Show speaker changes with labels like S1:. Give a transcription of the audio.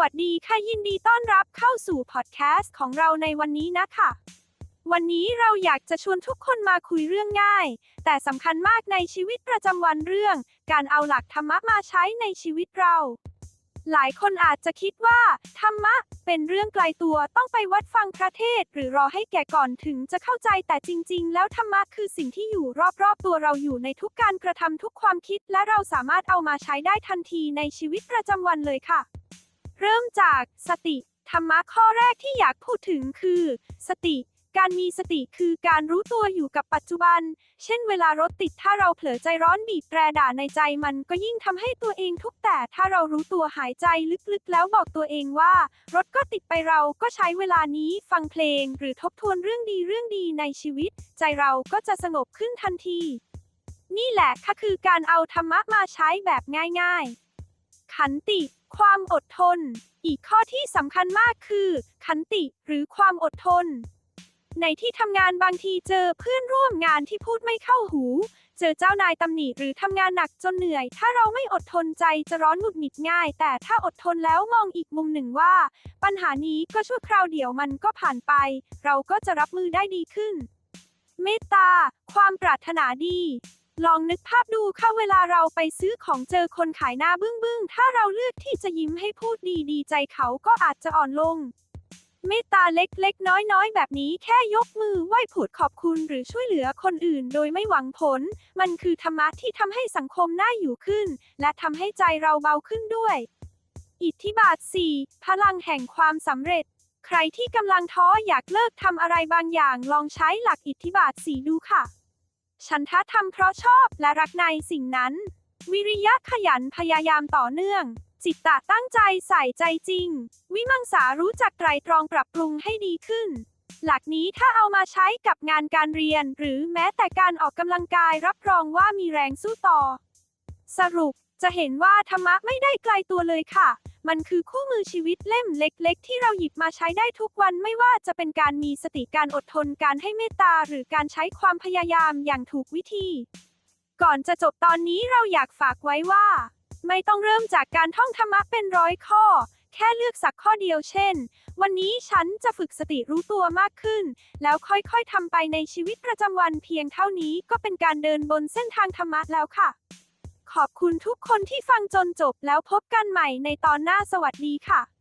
S1: วัสดีค่ะยินดีต้อนรับเข้าสู่พอดแคสต์ของเราในวันนี้นะคะ วันนี้เราอยากจะชวนทุกคนมาคุยเรื่องง่าย แต่สำคัญมากในชีวิตประจำวันเรื่อง การเอาหลักธรรมะมาใช้ในชีวิตเรา หลายคนอาจจะคิดว่า ธรรมะ เป็นเรื่องไกลตัวต้องไปวัดฟังพระเทศ หรือรอให้แก่ก่อนถึงจะเข้าใจแต่จริง ๆ แล้วธรรมะคือสิ่งที่อยู่รอบๆ ตัวเราอยู่ในทุกการกระทำทุกความคิด และเราสามารถเอามาใช้ได้ทันทีในชีวิตประจำวันเลยค่ะ เริ่มจากสติ ธรรมะข้อแรกที่อยากพูดถึงคือ สติ การมีสติคือการรู้ตัวอยู่กับปัจจุบัน เช่นเวลารถติดถ้าเราเผลอใจร้อนบีบแตรด่าในใจมันก็ยิ่งทำให้ตัวเองทุกข์แต่ถ้าเรารู้ตัวหายใจลึกๆ แล้วบอกตัวเองว่า รถก็ติดไปเราก็ใช้เวลานี้ฟังเพลง หรือทบทวนเรื่องดีเรื่องดีในชีวิต ใจเราก็จะสงบขึ้นทันที นี่แหละค่ะคือการเอาธรรมะมาใช้แบบง่าย ๆ ขันติ ความอดทน อีกข้อที่สำคัญมากคือ ขันติหรือความอดทน ในที่ทำงานบางทีเจอเพื่อนร่วมงานที่พูดไม่เข้าหู เจอเจ้านายตำหนิหรือทำงานหนักจนเหนื่อย ถ้าเราไม่อดทนใจจะร้อนหงุดหงิดง่าย แต่ถ้าอดทนแล้วมองอีกมุมหนึ่งว่า ปัญหานี้ก็ชั่วคราวเดียวมันก็ผ่านไป เราก็จะรับมือได้ดีขึ้น เมตตา ความปรารถนาดี ลองนึกภาพดูค่ะเวลาเราไปซื้อของเจอคนขายหน้าบึ้งบึ้งๆถ้าเราเลือกที่จะยิ้มให้พูดดีดีใจเขาก็อาจจะอ่อนลง เมตตาเล็กๆ น้อยๆ แบบนี้แค่ยกมือไหว้ผูดขอบคุณหรือช่วยเหลือคนอื่นโดยไม่หวังผล มันคือธรรมะที่ทำให้สังคมน่าอยู่ขึ้น และทำให้ใจเราเบาขึ้นด้วย อิทธิบาท 4 พลังแห่งความสำเร็จ ใครที่กำลังท้ออยากเลิกทำอะไรบางอย่างลองใช้หลักอิทธิบาท 4 ดูค่ะ ฉันทะทำเพราะชอบและรักในสิ่งนั้น วิริยะขยันพยายามต่อเนื่อง จิตตะตั้งใจใส่ใจจริง วิมังสารู้จักไตรตรองปรับปรุงให้ดีขึ้น หลักนี้ถ้าเอามาใช้กับงานการเรียน หรือแม้แต่การออกกำลังกายรับรองว่ามีแรงสู้ต่อ สรุปจะเห็นว่าธรรมะไม่ได้ไกลตัวเลยค่ะ มันคือคู่มือชีวิตเล่มเล็ก ๆ ที่เราหยิบมาใช้ได้ทุกวันไม่ว่าจะเป็นการมีสติการอดทนการให้เมตตาหรือการใช้ความพยายามอย่างถูกวิธี ก่อนจะจบตอนนี้เราอยากฝากไว้ว่า ไม่ต้องเริ่มจากการท่องธรรมะเป็นร้อยข้อ แค่เลือกสักข้อเดียวเช่น วันนี้ฉันจะฝึกสติรู้ตัวมากขึ้น แล้วค่อยๆทำไปในชีวิตประจำวันเพียงเท่านี้ก็เป็นการเดินบนเส้นทางธรรมะแล้วค่ะ ขอบคุณทุกคนที่ฟังจนจบแล้วพบกันใหม่ในตอนหน้าสวัสดีค่ะ